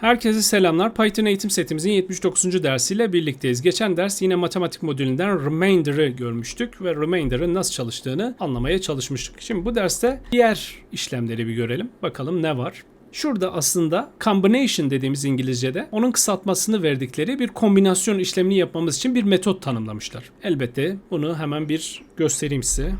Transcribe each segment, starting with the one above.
Herkese selamlar. Python eğitim setimizin 79. dersiyle birlikteyiz. Geçen ders yine matematik modülünden Remainder'ı görmüştük ve Remainder'ın nasıl çalıştığını anlamaya çalışmıştık. Şimdi bu derste diğer işlemleri bir görelim. Bakalım ne var? Şurada aslında combination dediğimiz İngilizce'de onun kısaltmasını verdikleri bir kombinasyon işlemini yapmamız için bir metot tanımlamışlar. Elbette bunu hemen bir göstereyim size.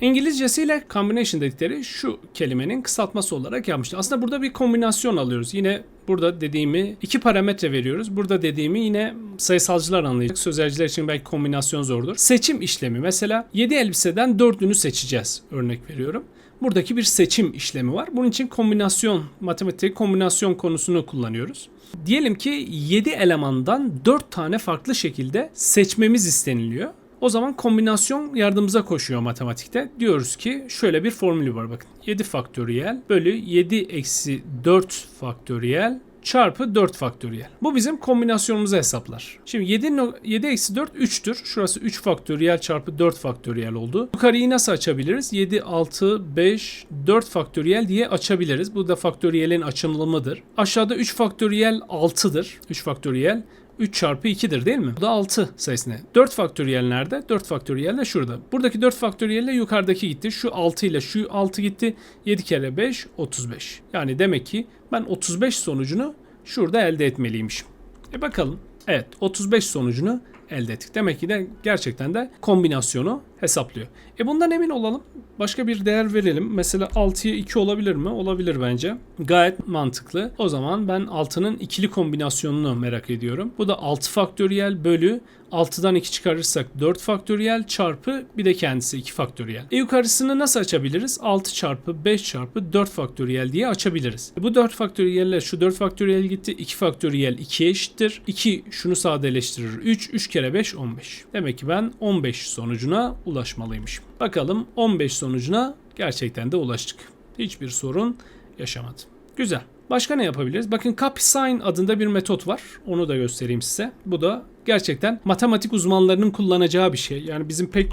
İngilizcesiyle combination dedikleri şu kelimenin kısaltması olarak yapmışlar. Aslında burada bir kombinasyon alıyoruz. Yine burada dediğimi iki parametre veriyoruz. Burada dediğimi yine sayısalcılar anlayacak. Sözelciler için belki kombinasyon zordur. Seçim işlemi. Mesela 7 elbiseden 4'ünü seçeceğiz. Örnek veriyorum. Buradaki bir seçim işlemi var. Bunun için kombinasyon, matematik kombinasyon konusunu kullanıyoruz. Diyelim ki 7 elemandan 4 tane farklı şekilde seçmemiz isteniliyor. O zaman kombinasyon yardımımıza koşuyor matematikte. Diyoruz ki şöyle bir formülü var bakın. 7 faktöriyel bölü 7 eksi 4 faktöriyel çarpı 4 faktöriyel. Bu bizim kombinasyonumuzu hesaplar. Şimdi 7, no- 7 eksi 4 3'tür. Şurası 3 faktöriyel çarpı 4 faktöriyel oldu. Yukarıyı nasıl açabiliriz? 7, 6, 5, 4 faktöriyel diye açabiliriz. Bu da faktöriyelin açılımıdır. Aşağıda 3 faktöriyel 6'dır. 3 faktöriyel 3 çarpı 2'dir değil mi? Bu da 6 sayısına. 4 faktöriyel nerede? 4 faktöriyel de şurada. Buradaki 4 faktöriyelle yukarıdaki gitti. Şu 6 ile şu 6 gitti. 7 kere 5 35. Yani demek ki ben 35 sonucunu şurada elde etmeliymişim. E bakalım. Evet 35 sonucunu elde ettik. Demek ki de gerçekten de kombinasyonu hesaplıyor. E bundan emin olalım. Başka bir değer verelim. Mesela 6'ya 2 olabilir mi? Olabilir bence. Gayet mantıklı. O zaman ben 6'nın ikili kombinasyonunu merak ediyorum. Bu da 6 faktöriyel bölü 6'dan 2 çıkarırsak 4 faktöriyel çarpı bir de kendisi 2 faktöriyel. E yukarısını nasıl açabiliriz? 6 çarpı 5 çarpı 4 faktöriyel diye açabiliriz. E bu 4 faktöriyelle şu 4 faktöriyel gitti. 2 faktöriyel 2'ye eşittir. 2 şunu sadeleştirir. 3, 3 kere 5 15. Demek ki ben 15 sonucuna ulaşmalıymışım. Bakalım 15 sonucuna gerçekten de ulaştık. Hiçbir sorun yaşamadım. Güzel. Başka ne yapabiliriz? Bakın CopySign adında bir metot var. Onu da göstereyim size. Bu da gerçekten matematik uzmanlarının kullanacağı bir şey. Yani bizim pek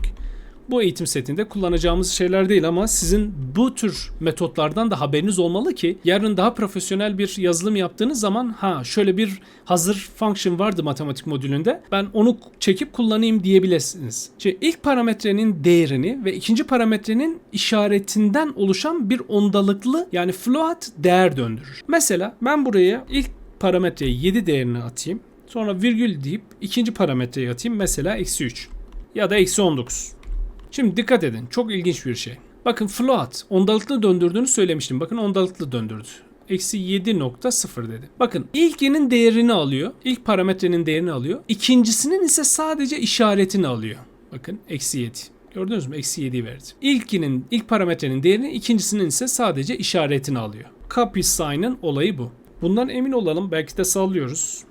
bu eğitim setinde kullanacağımız şeyler değil ama sizin bu tür metotlardan da haberiniz olmalı ki yarın daha profesyonel bir yazılım yaptığınız zaman ha şöyle bir hazır function vardı matematik modülünde ben onu çekip kullanayım diyebilirsiniz. Şimdi ilk parametrenin değerini ve ikinci parametrenin işaretinden oluşan bir ondalıklı yani float değer döndürür. Mesela ben buraya ilk parametreye 7 değerini atayım. Sonra virgül deyip ikinci parametreye atayım. Mesela eksi 3 ya da eksi 19. Şimdi dikkat edin. Çok ilginç bir şey. Bakın float ondalıklı döndürdüğünü söylemiştim. Bakın ondalıklı döndürdü. Eksi 7.0 dedi. Bakın ilkinin değerini alıyor. İlk parametrenin değerini alıyor. İkincisinin ise sadece işaretini alıyor. Bakın eksi 7. Gördünüz mü? Eksi 7 verdi. İlkinin, ilk parametrenin değerini, ikincisinin ise sadece işaretini alıyor. Copy sign'ın olayı bu. Bundan emin olalım. Belki de sallıyoruz.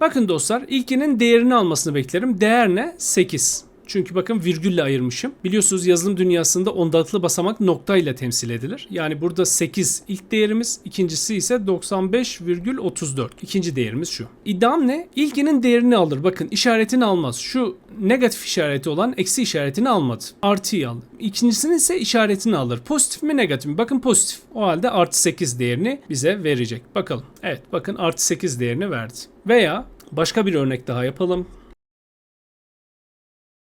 Bakın dostlar ilkinin değerini almasını beklerim. Değer ne? 8. Çünkü bakın virgülle ayırmışım. Biliyorsunuz yazılım dünyasında ondalıklı basamak noktayla temsil edilir. Yani burada 8 ilk değerimiz, ikincisi ise 95,34. İkinci değerimiz şu. İddiam ne? İlkinin değerini alır. Bakın işaretini almaz. Şu negatif işareti olan eksi işaretini almadı. Artıyı aldı. İkincisinin ise işaretini alır. Pozitif mi negatif mi? Bakın pozitif. O halde artı 8 değerini bize verecek. Bakalım. Evet bakın artı 8 değerini verdi. Veya başka bir örnek daha yapalım.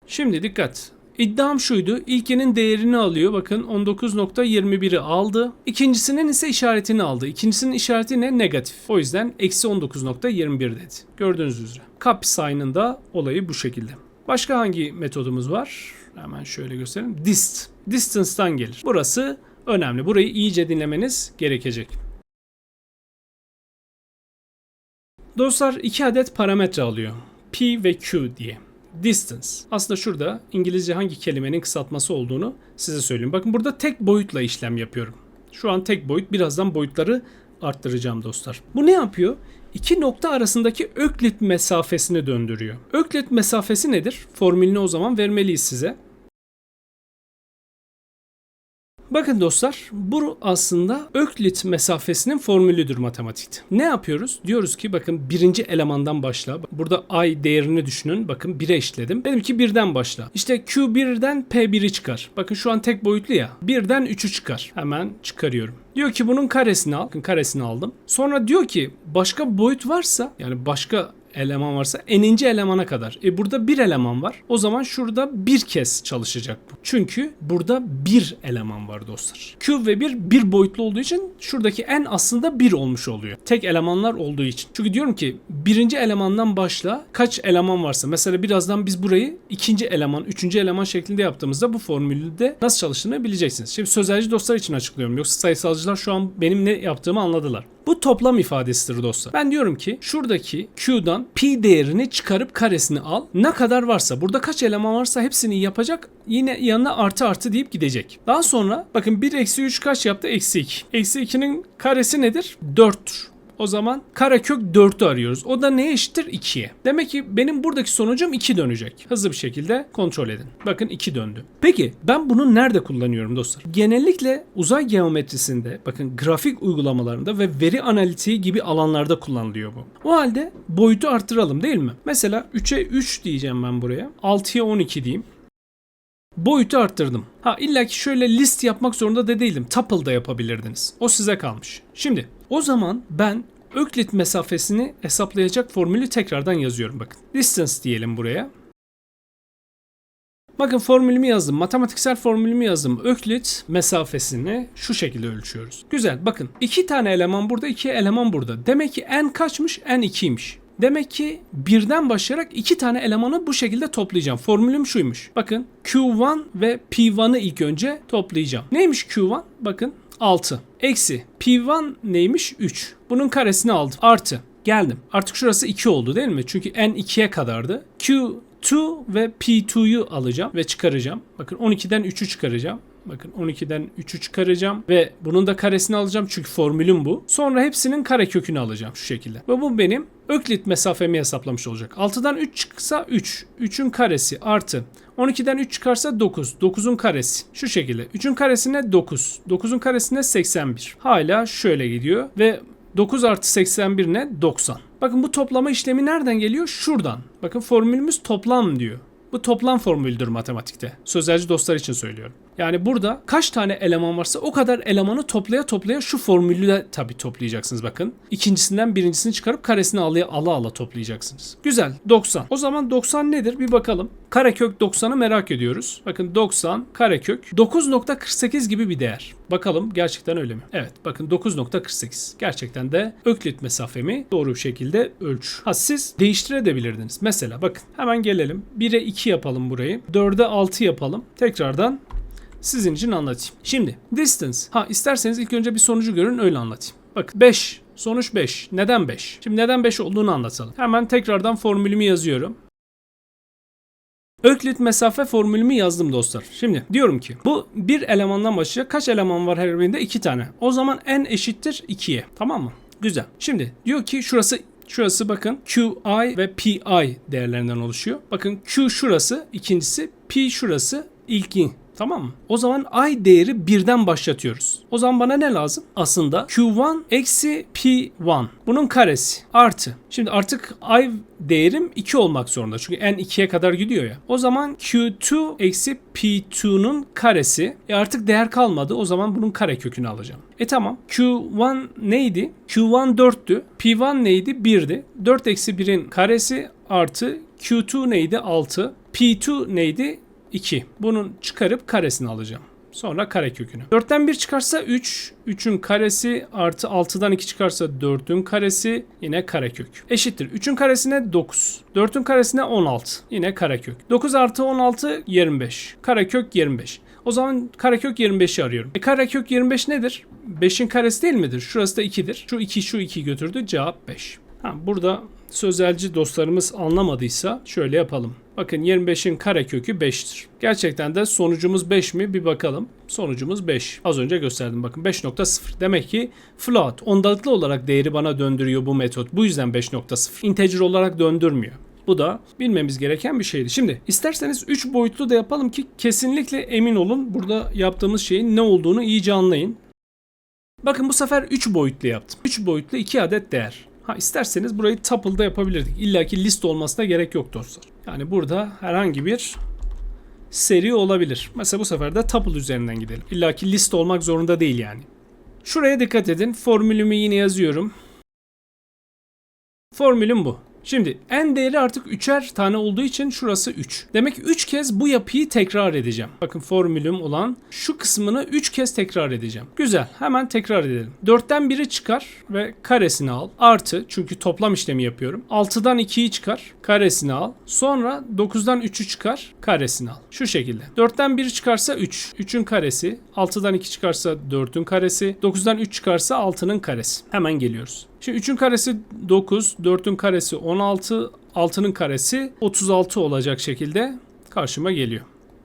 Şimdi dikkat. İddiam şuydu. İlkinin değerini alıyor. Bakın 19.21'i aldı. İkincisinin ise işaretini aldı. İkincisinin işareti ne? Negatif. O yüzden eksi 19.21 dedi. Gördüğünüz üzere. Copy sign'ın da olayı bu şekilde. Başka hangi metodumuz var? Hemen şöyle göstereyim. Dist. Distance'tan gelir. Burası önemli. Burayı iyice dinlemeniz gerekecek. Dostlar iki adet parametre alıyor. P ve Q diye. Distance. Aslında şurada İngilizce hangi kelimenin kısaltması olduğunu size söyleyeyim. Bakın burada tek boyutla işlem yapıyorum. Şu an tek boyut. Birazdan boyutları arttıracağım dostlar. Bu ne yapıyor? İki nokta arasındaki öklit mesafesini döndürüyor. Öklit mesafesi nedir? Formülünü o zaman vermeliyiz size. Bakın dostlar bu aslında Öklit mesafesinin formülüdür matematikte. Ne yapıyoruz? Diyoruz ki bakın birinci elemandan başla. Burada i değerini düşünün. Bakın 1'e eşitledim. Dedim ki birden başla. İşte Q1'den P1'i çıkar. Bakın şu an tek boyutlu ya. Birden 3'ü çıkar. Hemen çıkarıyorum. Diyor ki bunun karesini al. Bakın karesini aldım. Sonra diyor ki başka boyut varsa yani başka eleman varsa eninci elemana kadar. E burada bir eleman var. O zaman şurada bir kez çalışacak bu. Çünkü burada bir eleman var dostlar. Q ve 1 bir boyutlu olduğu için şuradaki en aslında bir olmuş oluyor. Tek elemanlar olduğu için. Çünkü diyorum ki birinci elemandan başla kaç eleman varsa. Mesela birazdan biz burayı ikinci eleman, üçüncü eleman şeklinde yaptığımızda bu formülde nasıl çalıştığını bileceksiniz. Şimdi sözelci dostlar için açıklıyorum. Yoksa sayısalcılar şu an benim ne yaptığımı anladılar. Bu toplam ifadesidir dostlar. Ben diyorum ki şuradaki Q'dan pi değerini çıkarıp karesini al. Ne kadar varsa burada kaç eleman varsa hepsini yapacak. Yine yanına artı artı deyip gidecek. Daha sonra bakın 1 eksi 3 kaç yaptı? Eksi 2. Eksi 2'nin karesi nedir? 4'tür. O zaman karekök 4'ü arıyoruz. O da neye eşittir? 2'ye. Demek ki benim buradaki sonucum 2 dönecek. Hızlı bir şekilde kontrol edin. Bakın 2 döndü. Peki ben bunu nerede kullanıyorum dostlar? Genellikle uzay geometrisinde bakın grafik uygulamalarında ve veri analitiği gibi alanlarda kullanılıyor bu. O halde boyutu arttıralım değil mi? Mesela 3'e 3 diyeceğim ben buraya. 6'ya 12 diyeyim. Boyutu arttırdım. Ha illa ki şöyle list yapmak zorunda da değilim. Tuple da yapabilirdiniz. O size kalmış. Şimdi o zaman ben Öklit mesafesini hesaplayacak formülü tekrardan yazıyorum bakın. Distance diyelim buraya. Bakın formülümü yazdım. Matematiksel formülümü yazdım. Öklit mesafesini şu şekilde ölçüyoruz. Güzel bakın. iki tane eleman burada, iki eleman burada. Demek ki n kaçmış? n 2'ymiş. Demek ki birden başlayarak iki tane elemanı bu şekilde toplayacağım. Formülüm şuymuş. Bakın Q1 ve P1'ı ilk önce toplayacağım. Neymiş Q1? Bakın 6. Eksi P1 neymiş? 3. Bunun karesini aldım. Artı. Geldim. Artık şurası 2 oldu değil mi? Çünkü n 2'ye kadardı. Q2 ve P2'yu alacağım ve çıkaracağım. Bakın 12'den 3'ü çıkaracağım. Bakın 12'den 3'ü çıkaracağım ve bunun da karesini alacağım çünkü formülüm bu. Sonra hepsinin kare kökünü alacağım şu şekilde. Ve bu benim Öklit mesafemi hesaplamış olacak. 6'dan 3 çıksa 3. 3'ün karesi artı 12'den 3 çıkarsa 9. 9'un karesi. Şu şekilde. 3'ün karesine 9. 9'un karesine 81. Hala şöyle gidiyor ve 9 artı 81 ne? 90. Bakın bu toplama işlemi nereden geliyor? Şuradan. Bakın formülümüz toplam diyor. Bu toplam formüldür matematikte. Sözelci dostlar için söylüyorum. Yani burada kaç tane eleman varsa o kadar elemanı toplaya toplaya şu formülü de tabii toplayacaksınız bakın. İkincisinden birincisini çıkarıp karesini ala ala, ala toplayacaksınız. Güzel 90. O zaman 90 nedir bir bakalım. Karekök 90'ı merak ediyoruz. Bakın 90 karekök 9.48 gibi bir değer. Bakalım gerçekten öyle mi? Evet bakın 9.48. Gerçekten de Öklit mesafemi doğru bir şekilde ölç. Ha siz değiştirebilirdiniz. Mesela bakın hemen gelelim. 1'e 2 yapalım burayı. 4'e 6 yapalım. Tekrardan sizin için anlatayım. Şimdi distance. Ha isterseniz ilk önce bir sonucu görün öyle anlatayım. Bak 5. Sonuç 5. Neden 5? Şimdi neden 5 olduğunu anlatalım. Hemen tekrardan formülümü yazıyorum. Öklit mesafe formülümü yazdım dostlar. Şimdi diyorum ki bu bir elemandan başlayacak. Kaç eleman var her birinde? 2 tane. O zaman n eşittir 2'ye. Tamam mı? Güzel. Şimdi diyor ki şurası Şurası bakın QI ve PI değerlerinden oluşuyor. Bakın Q şurası ikincisi, P şurası ilki. Tamam mı? O zaman i değeri birden başlatıyoruz. O zaman bana ne lazım? Aslında q1 eksi p1. Bunun karesi artı. Şimdi artık i değerim 2 olmak zorunda. Çünkü n 2'ye kadar gidiyor ya. O zaman q2 eksi p2'nun karesi. E artık değer kalmadı. O zaman bunun kare kökünü alacağım. E tamam. q1 neydi? q1 4'tü. p1 neydi? 1'di. 4 eksi 1'in karesi artı q2 neydi? 6. p2 neydi? 2. Bunun çıkarıp karesini alacağım. Sonra kare kökünü. 4'ten 1 çıkarsa 3. 3'ün karesi artı 6'dan 2 çıkarsa 4'ün karesi yine karekök. Eşittir. 3'ün karesine 9. 4'ün karesine 16. Yine karekök. 9 artı 16 25. Karekök 25. O zaman karekök 25'i arıyorum. E karekök 25 nedir? 5'in karesi değil midir? Şurası da 2'dir. Şu 2 şu 2 götürdü. Cevap 5. Ha, burada sözelci dostlarımız anlamadıysa şöyle yapalım. Bakın 25'in karekökü 5'tir. Gerçekten de sonucumuz 5 mi? Bir bakalım. Sonucumuz 5. Az önce gösterdim bakın 5.0. Demek ki float ondalıklı olarak değeri bana döndürüyor bu metot. Bu yüzden 5.0. Integer olarak döndürmüyor. Bu da bilmemiz gereken bir şeydi. Şimdi isterseniz 3 boyutlu da yapalım ki kesinlikle emin olun burada yaptığımız şeyin ne olduğunu iyice anlayın. Bakın bu sefer 3 boyutlu yaptım. 3 boyutlu 2 adet değer. Ha isterseniz burayı tuple'da yapabilirdik. İlla ki list olmasına gerek yok dostlar. Yani burada herhangi bir seri olabilir. Mesela bu sefer de tuple üzerinden gidelim. İlla ki list olmak zorunda değil yani. Şuraya dikkat edin. Formülümü yine yazıyorum. Formülüm bu. Şimdi n değeri artık 3'er tane olduğu için şurası 3. Demek ki 3 kez bu yapıyı tekrar edeceğim. Bakın formülüm olan şu kısmını 3 kez tekrar edeceğim. Güzel. Hemen tekrar edelim. 4'ten 1'i çıkar ve karesini al. Artı çünkü toplam işlemi yapıyorum. 6'dan 2'yi çıkar. Karesini al. Sonra 9'dan 3'ü çıkar. Karesini al. Şu şekilde. 4'ten 1 çıkarsa 3. 3'ün karesi. 6'dan 2 çıkarsa 4'ün karesi. 9'dan 3 çıkarsa 6'nın karesi. Hemen geliyoruz. Şimdi 3'ün karesi 9, 4'ün karesi 16, 6'nın karesi 36 olacak şekilde karşıma geliyor.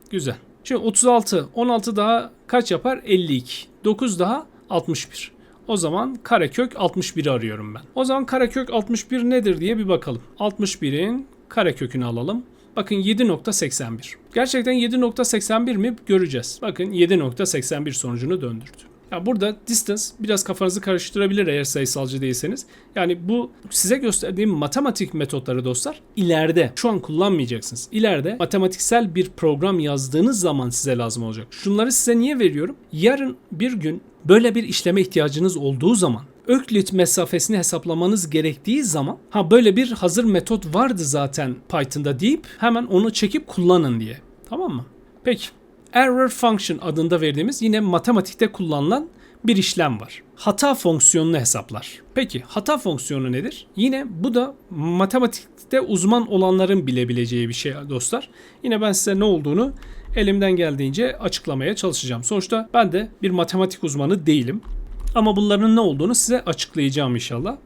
Güzel. Şimdi 36, 16 daha kaç yapar? 52. 9 daha 61. O zaman karekök 61'i arıyorum ben. O zaman karekök 61 nedir diye bir bakalım. 61'in karekökünü alalım. Bakın 7.81. Gerçekten 7.81 mi göreceğiz. Bakın 7.81 sonucunu döndürdü. Ya burada distance biraz kafanızı karıştırabilir eğer sayısalcı değilseniz. Yani bu size gösterdiğim matematik metotları dostlar ileride şu an kullanmayacaksınız. İleride matematiksel bir program yazdığınız zaman size lazım olacak. Şunları size niye veriyorum? Yarın bir gün böyle bir işleme ihtiyacınız olduğu zaman Öklit mesafesini hesaplamanız gerektiği zaman ha böyle bir hazır metot vardı zaten Python'da deyip hemen onu çekip kullanın diye. Tamam mı? Peki. Error function adında verdiğimiz yine matematikte kullanılan bir işlem var. Hata fonksiyonunu hesaplar. Peki hata fonksiyonu nedir? Yine bu da matematikte uzman olanların bilebileceği bir şey dostlar. Yine ben size ne olduğunu elimden geldiğince açıklamaya çalışacağım. Sonuçta ben de bir matematik uzmanı değilim. Ama bunların ne olduğunu size açıklayacağım inşallah.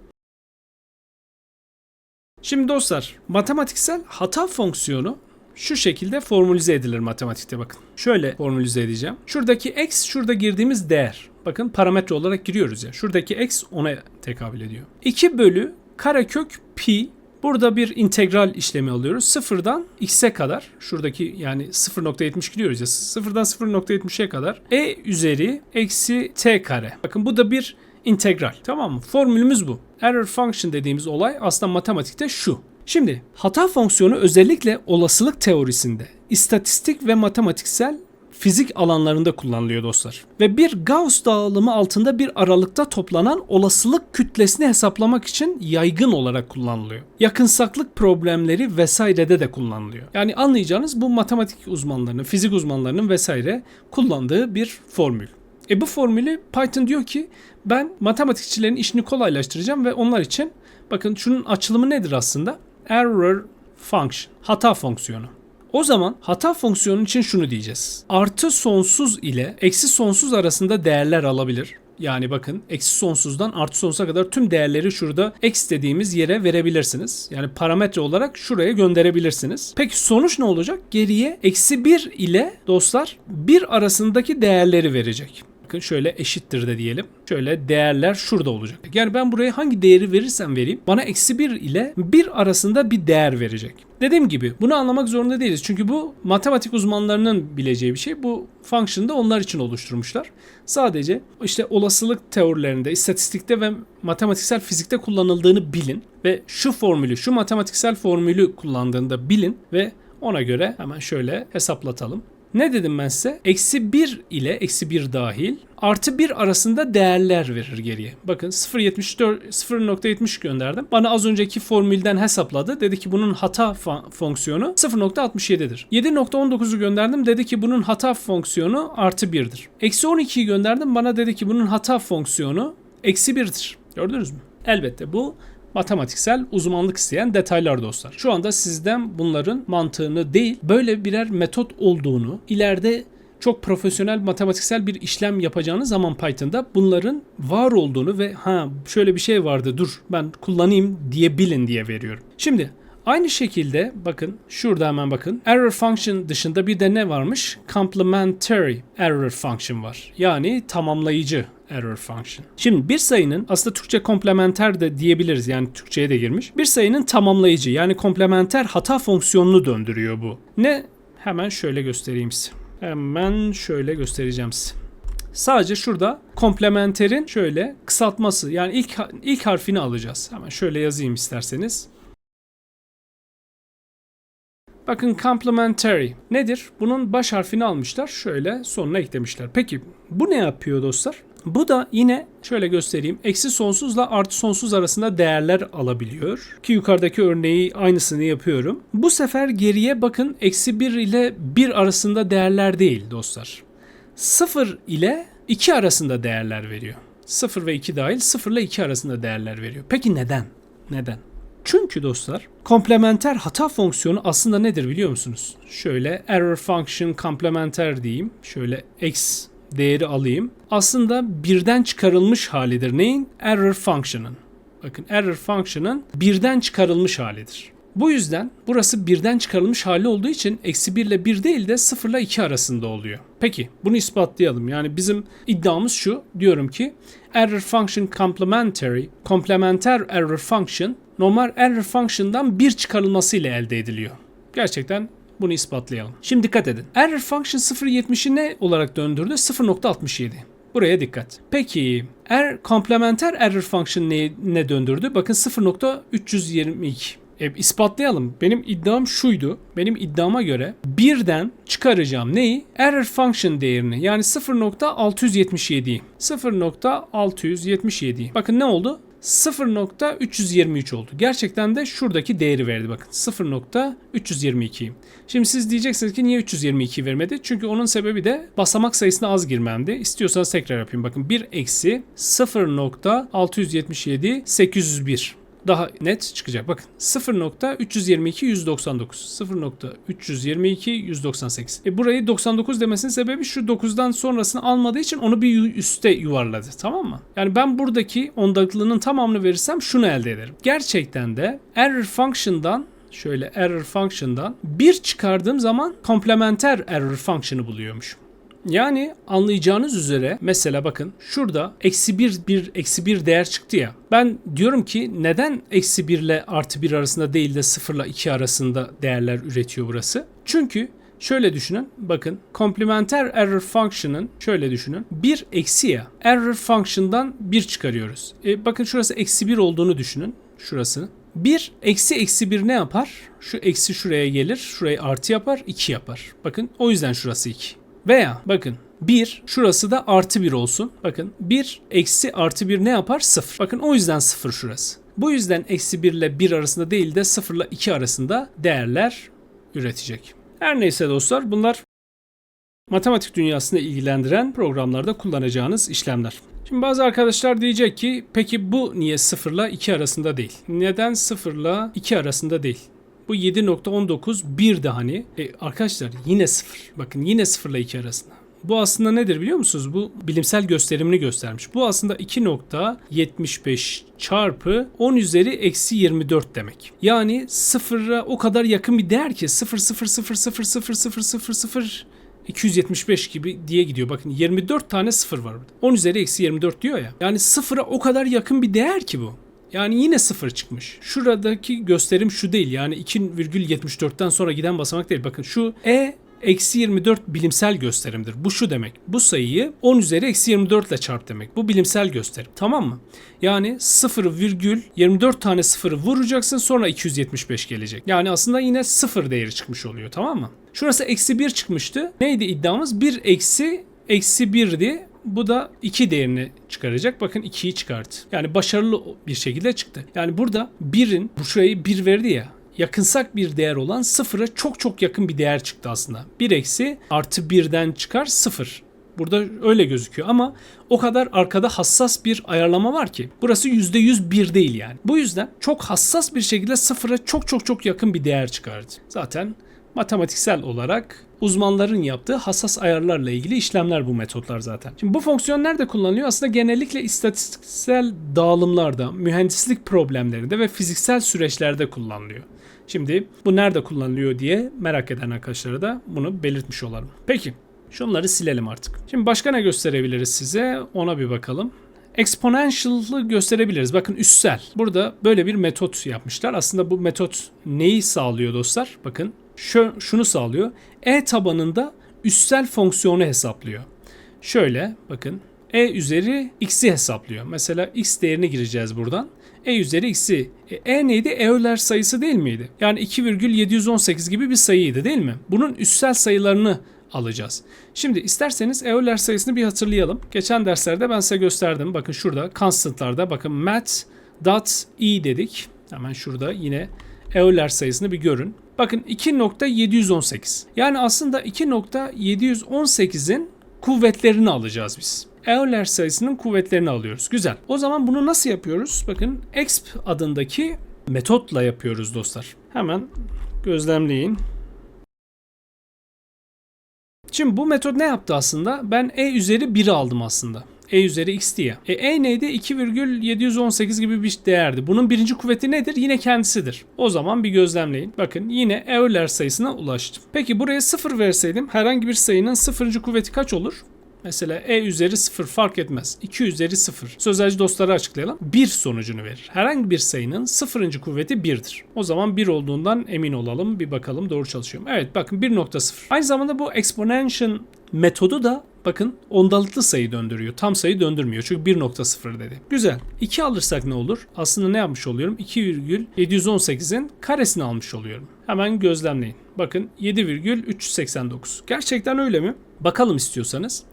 Şimdi dostlar matematiksel hata fonksiyonu şu şekilde formülize edilir matematikte bakın. Şöyle formülize edeceğim. Şuradaki x şurada girdiğimiz değer. Bakın parametre olarak giriyoruz ya. Şuradaki x ona tekabül ediyor. 2 bölü karekök pi Burada bir integral işlemi alıyoruz. Sıfırdan x'e kadar şuradaki yani 0.70 gidiyoruz ya sıfırdan 0.70'e kadar e üzeri eksi t kare. Bakın bu da bir integral. Tamam mı? Formülümüz bu. Error function dediğimiz olay aslında matematikte şu. Şimdi hata fonksiyonu özellikle olasılık teorisinde, istatistik ve matematiksel fizik alanlarında kullanılıyor dostlar. Ve bir Gauss dağılımı altında bir aralıkta toplanan olasılık kütlesini hesaplamak için yaygın olarak kullanılıyor. Yakınsaklık problemleri vesairede de kullanılıyor. Yani anlayacağınız bu matematik uzmanlarının, fizik uzmanlarının vesaire kullandığı bir formül. E bu formülü Python diyor ki ben matematikçilerin işini kolaylaştıracağım ve onlar için bakın şunun açılımı nedir aslında? Error function, hata fonksiyonu. O zaman hata fonksiyonu için şunu diyeceğiz. Artı sonsuz ile eksi sonsuz arasında değerler alabilir. Yani bakın eksi sonsuzdan artı sonsuza kadar tüm değerleri şurada x dediğimiz yere verebilirsiniz. Yani parametre olarak şuraya gönderebilirsiniz. Peki sonuç ne olacak? Geriye eksi 1 ile dostlar 1 arasındaki değerleri verecek bakın şöyle eşittir de diyelim. Şöyle değerler şurada olacak. Yani ben buraya hangi değeri verirsem vereyim bana eksi 1 ile 1 arasında bir değer verecek. Dediğim gibi bunu anlamak zorunda değiliz. Çünkü bu matematik uzmanlarının bileceği bir şey. Bu function'ı da onlar için oluşturmuşlar. Sadece işte olasılık teorilerinde, istatistikte ve matematiksel fizikte kullanıldığını bilin ve şu formülü, şu matematiksel formülü kullandığında bilin ve ona göre hemen şöyle hesaplatalım. Ne dedim ben size? Eksi 1 ile eksi 1 dahil artı 1 arasında değerler verir geriye. Bakın 0.74 0.70 gönderdim. Bana az önceki formülden hesapladı. Dedi ki bunun hata fonksiyonu 0.67'dir. 7.19'u gönderdim. Dedi ki bunun hata fonksiyonu artı 1'dir. Eksi 12'yi gönderdim. Bana dedi ki bunun hata fonksiyonu eksi 1'dir. Gördünüz mü? Elbette bu matematiksel uzmanlık isteyen detaylar dostlar. Şu anda sizden bunların mantığını değil, böyle birer metot olduğunu, ileride çok profesyonel matematiksel bir işlem yapacağınız zaman Python'da bunların var olduğunu ve ha şöyle bir şey vardı dur ben kullanayım diye bilin diye veriyorum. Şimdi Aynı şekilde bakın şurada hemen bakın. Error function dışında bir de ne varmış? Complementary error function var. Yani tamamlayıcı error function. Şimdi bir sayının aslında Türkçe komplementer de diyebiliriz. Yani Türkçe'ye de girmiş. Bir sayının tamamlayıcı yani komplementer hata fonksiyonunu döndürüyor bu. Ne? Hemen şöyle göstereyim size. Hemen şöyle göstereceğim size. Sadece şurada komplementerin şöyle kısaltması yani ilk ilk harfini alacağız. Hemen şöyle yazayım isterseniz. Bakın complementary nedir? Bunun baş harfini almışlar. Şöyle sonuna eklemişler. Peki bu ne yapıyor dostlar? Bu da yine şöyle göstereyim. Eksi sonsuzla artı sonsuz arasında değerler alabiliyor. Ki yukarıdaki örneği aynısını yapıyorum. Bu sefer geriye bakın eksi 1 ile 1 arasında değerler değil dostlar. 0 ile 2 arasında değerler veriyor. 0 ve 2 dahil 0 ile 2 arasında değerler veriyor. Peki neden? Neden? Çünkü dostlar komplementer hata fonksiyonu aslında nedir biliyor musunuz? Şöyle error function komplementer diyeyim. Şöyle x değeri alayım. Aslında birden çıkarılmış halidir. Neyin? Error function'ın. Bakın error function'ın birden çıkarılmış halidir. Bu yüzden burası birden çıkarılmış hali olduğu için eksi 1 ile 1 değil de 0 ile 2 arasında oluyor. Peki bunu ispatlayalım. Yani bizim iddiamız şu. Diyorum ki error function complementary, komplementer error function normal error function'dan 1 çıkarılması ile elde ediliyor. Gerçekten bunu ispatlayalım. Şimdi dikkat edin. Error function 0.70'i ne olarak döndürdü? 0.67. Buraya dikkat. Peki er, komplementer error function ne, ne döndürdü? Bakın 0.322. E, ispatlayalım. Benim iddiam şuydu. Benim iddiama göre birden çıkaracağım neyi? Error function değerini. Yani 0.677'yi. 0.677. Bakın ne oldu? 0.323 oldu. Gerçekten de şuradaki değeri verdi bakın. 0.322. Şimdi siz diyeceksiniz ki niye 322 vermedi? Çünkü onun sebebi de basamak sayısına az girmemdi. İstiyorsanız tekrar yapayım. Bakın 1 eksi 0.677 801 daha net çıkacak. Bakın 0.322 199. 0.322 198. E burayı 99 demesinin sebebi şu 9'dan sonrasını almadığı için onu bir üste yuvarladı. Tamam mı? Yani ben buradaki ondaklığının tamamını verirsem şunu elde ederim. Gerçekten de error function'dan şöyle error function'dan bir çıkardığım zaman komplementer error function'ı buluyormuş. Yani anlayacağınız üzere mesela bakın şurada eksi bir, bir eksi bir değer çıktı ya. Ben diyorum ki neden eksi 1 ile artı 1 arasında değil de 0 ile 2 arasında değerler üretiyor burası? Çünkü Şöyle düşünün. Bakın komplementer error function'ın şöyle düşünün. 1 eksi ya. Error function'dan 1 çıkarıyoruz. E, bakın şurası eksi 1 olduğunu düşünün. Şurası. 1 eksi eksi 1 ne yapar? Şu eksi şuraya gelir. Şurayı artı yapar. 2 yapar. Bakın o yüzden şurası 2. Veya bakın 1 şurası da artı 1 olsun. Bakın 1 eksi artı 1 ne yapar? 0. Bakın o yüzden 0 şurası. Bu yüzden eksi 1 ile 1 arasında değil de 0 ile 2 arasında değerler üretecek. Her neyse dostlar bunlar matematik dünyasını ilgilendiren programlarda kullanacağınız işlemler. Şimdi bazı arkadaşlar diyecek ki peki bu niye 0 ile 2 arasında değil? Neden 0 ile 2 arasında değil? Bu 7.19 bir de hani e, arkadaşlar yine 0. Bakın yine 0 ile 2 arasında. Bu aslında nedir biliyor musunuz? Bu bilimsel gösterimini göstermiş. Bu aslında 2.75 çarpı 10 üzeri eksi 24 demek. Yani sıfıra o kadar yakın bir değer ki 0 0 0 0 0 0 0 0 275 gibi diye gidiyor. Bakın 24 tane sıfır var burada. 10 üzeri eksi 24 diyor ya. Yani sıfıra o kadar yakın bir değer ki bu. Yani yine sıfır çıkmış. Şuradaki gösterim şu değil. Yani 2,74'ten sonra giden basamak değil. Bakın şu E eksi 24 bilimsel gösterimdir. Bu şu demek. Bu sayıyı 10 üzeri eksi 24 ile çarp demek. Bu bilimsel gösterim. Tamam mı? Yani 0 virgül 24 tane sıfırı vuracaksın sonra 275 gelecek. Yani aslında yine sıfır değeri çıkmış oluyor. Tamam mı? Şurası eksi 1 çıkmıştı. Neydi iddiamız? 1 eksi eksi 1'di. Bu da 2 değerini çıkaracak. Bakın 2'yi çıkarttı. Yani başarılı bir şekilde çıktı. Yani burada 1'in bu şurayı 1 verdi ya yakınsak bir değer olan sıfıra çok çok yakın bir değer çıktı aslında. 1 eksi artı 1'den çıkar 0. Burada öyle gözüküyor ama o kadar arkada hassas bir ayarlama var ki burası %100 bir değil yani. Bu yüzden çok hassas bir şekilde sıfıra çok çok çok yakın bir değer çıkardı. Zaten matematiksel olarak uzmanların yaptığı hassas ayarlarla ilgili işlemler bu metotlar zaten. Şimdi bu fonksiyon nerede kullanılıyor? Aslında genellikle istatistiksel dağılımlarda, mühendislik problemlerinde ve fiziksel süreçlerde kullanılıyor. Şimdi bu nerede kullanılıyor diye merak eden arkadaşlara da bunu belirtmiş olalım. Peki şunları silelim artık. Şimdi başka ne gösterebiliriz size ona bir bakalım. Exponential'ı gösterebiliriz. Bakın üssel. Burada böyle bir metot yapmışlar. Aslında bu metot neyi sağlıyor dostlar? Bakın şu, şunu sağlıyor. E tabanında üssel fonksiyonu hesaplıyor. Şöyle bakın e üzeri x'i hesaplıyor. Mesela x değerini gireceğiz buradan. E üzeri x'i. E, e neydi? Euler sayısı değil miydi? Yani 2,718 gibi bir sayıydı değil mi? Bunun üssel sayılarını alacağız. Şimdi isterseniz Euler sayısını bir hatırlayalım. Geçen derslerde ben size gösterdim. Bakın şurada constant'larda bakın mat dot e dedik. Hemen şurada yine Euler sayısını bir görün. Bakın 2.718. Yani aslında 2.718'in kuvvetlerini alacağız biz. Euler sayısının kuvvetlerini alıyoruz. Güzel. O zaman bunu nasıl yapıyoruz? Bakın exp adındaki metotla yapıyoruz dostlar. Hemen gözlemleyin. Şimdi bu metot ne yaptı aslında? Ben e üzeri 1'i aldım aslında. E üzeri x diye. E, e neydi? 2,718 gibi bir değerdi. Bunun birinci kuvveti nedir? Yine kendisidir. O zaman bir gözlemleyin. Bakın yine Euler sayısına ulaştım. Peki buraya 0 verseydim herhangi bir sayının sıfırıncı kuvveti kaç olur? Mesela e üzeri 0 fark etmez. 2 üzeri 0. Sözelci dostlara açıklayalım. 1 sonucunu verir. Herhangi bir sayının sıfırıncı kuvveti 1'dir. O zaman 1 olduğundan emin olalım. Bir bakalım doğru çalışıyor mu? Evet bakın 1.0. Aynı zamanda bu exponential metodu da bakın ondalıklı sayı döndürüyor. Tam sayı döndürmüyor. Çünkü 1.0 dedi. Güzel. 2 alırsak ne olur? Aslında ne yapmış oluyorum? 2,718'in karesini almış oluyorum. Hemen gözlemleyin. Bakın 7,389. Gerçekten öyle mi? Bakalım istiyorsanız.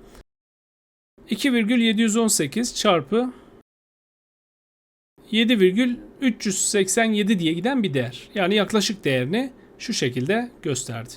2,718 çarpı 7,387 diye giden bir değer. Yani yaklaşık değerini şu şekilde gösterdi.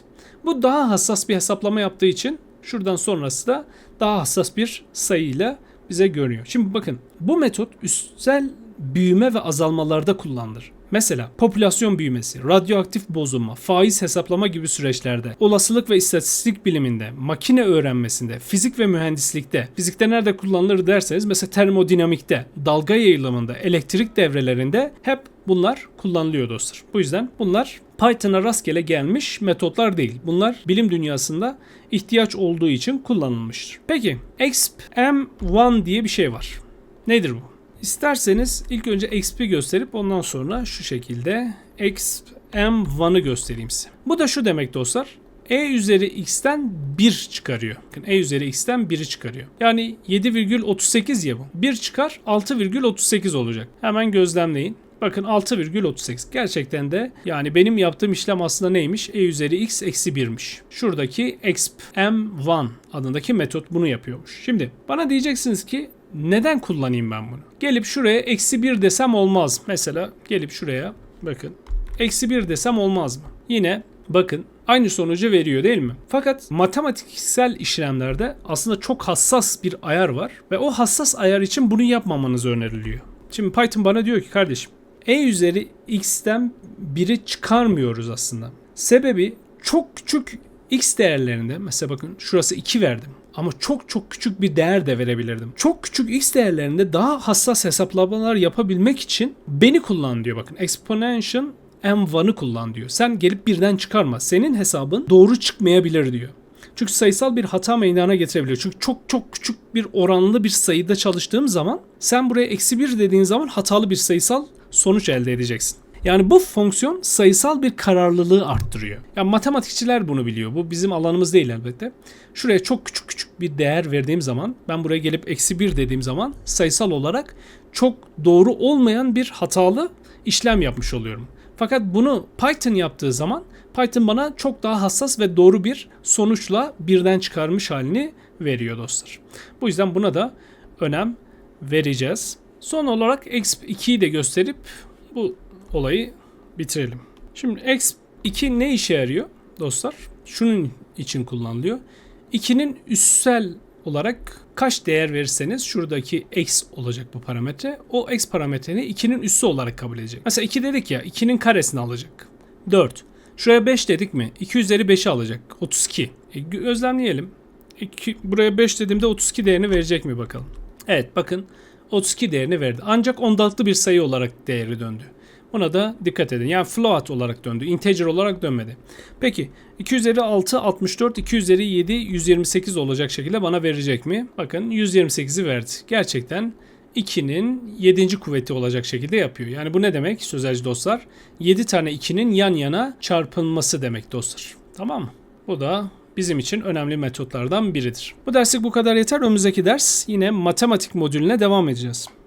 Bu daha hassas bir hesaplama yaptığı için şuradan sonrası da daha hassas bir sayıyla bize görünüyor. Şimdi bakın bu metot üstsel büyüme ve azalmalarda kullanılır. Mesela popülasyon büyümesi, radyoaktif bozulma, faiz hesaplama gibi süreçlerde, olasılık ve istatistik biliminde, makine öğrenmesinde, fizik ve mühendislikte, fizikte nerede kullanılır derseniz mesela termodinamikte, dalga yayılımında, elektrik devrelerinde hep bunlar kullanılıyor dostlar. Bu yüzden bunlar Python'a rastgele gelmiş metotlar değil. Bunlar bilim dünyasında ihtiyaç olduğu için kullanılmıştır. Peki exp m1 diye bir şey var. Nedir bu? İsterseniz ilk önce XP gösterip ondan sonra şu şekilde exp m1'ı göstereyim size. Bu da şu demek dostlar. E üzeri x'ten 1 çıkarıyor. Bakın E üzeri x'ten 1'i çıkarıyor. Yani 7,38 ya bu. 1 çıkar 6,38 olacak. Hemen gözlemleyin. Bakın 6,38. Gerçekten de yani benim yaptığım işlem aslında neymiş? E üzeri x eksi 1'miş. Şuradaki exp m1 adındaki metot bunu yapıyormuş. Şimdi bana diyeceksiniz ki neden kullanayım ben bunu? Gelip şuraya eksi 1 desem olmaz. Mesela gelip şuraya bakın. Eksi 1 desem olmaz mı? Yine bakın aynı sonucu veriyor değil mi? Fakat matematiksel işlemlerde aslında çok hassas bir ayar var ve o hassas ayar için bunu yapmamanız öneriliyor. Şimdi Python bana diyor ki kardeşim e üzeri x'ten 1'i çıkarmıyoruz aslında. Sebebi çok küçük x değerlerinde mesela bakın şurası 2 verdim ama çok çok küçük bir değer de verebilirdim. Çok küçük x değerlerinde daha hassas hesaplamalar yapabilmek için beni kullan diyor bakın. Exponential m1'ı kullan diyor. Sen gelip birden çıkarma. Senin hesabın doğru çıkmayabilir diyor. Çünkü sayısal bir hata meydana getirebiliyor. Çünkü çok çok küçük bir oranlı bir sayıda çalıştığım zaman sen buraya eksi 1 dediğin zaman hatalı bir sayısal sonuç elde edeceksin. Yani bu fonksiyon sayısal bir kararlılığı arttırıyor. Yani matematikçiler bunu biliyor. Bu bizim alanımız değil elbette. Şuraya çok küçük küçük bir değer verdiğim zaman ben buraya gelip eksi 1 dediğim zaman sayısal olarak çok doğru olmayan bir hatalı işlem yapmış oluyorum. Fakat bunu Python yaptığı zaman Python bana çok daha hassas ve doğru bir sonuçla birden çıkarmış halini veriyor dostlar. Bu yüzden buna da önem vereceğiz. Son olarak exp2'yi de gösterip bu olayı bitirelim. Şimdi exp2 ne işe yarıyor dostlar? Şunun için kullanılıyor. 2'nin üssel olarak kaç değer verirseniz şuradaki x olacak bu parametre. O x parametrini 2'nin üssü olarak kabul edecek. Mesela 2 dedik ya 2'nin karesini alacak. 4. Şuraya 5 dedik mi? 2 üzeri 5'i alacak. 32. E, gözlemleyelim. 2, buraya 5 dediğimde 32 değerini verecek mi bakalım. Evet bakın 32 değerini verdi. Ancak ondalıklı bir sayı olarak değeri döndü. Buna da dikkat edin. Yani float olarak döndü. Integer olarak dönmedi. Peki 2 üzeri 6 64 2 üzeri 7 128 olacak şekilde bana verecek mi? Bakın 128'i verdi. Gerçekten 2'nin 7. kuvveti olacak şekilde yapıyor. Yani bu ne demek sözelci dostlar? 7 tane 2'nin yan yana çarpılması demek dostlar. Tamam mı? Bu da bizim için önemli metotlardan biridir. Bu derslik bu kadar yeter. Önümüzdeki ders yine matematik modülüne devam edeceğiz.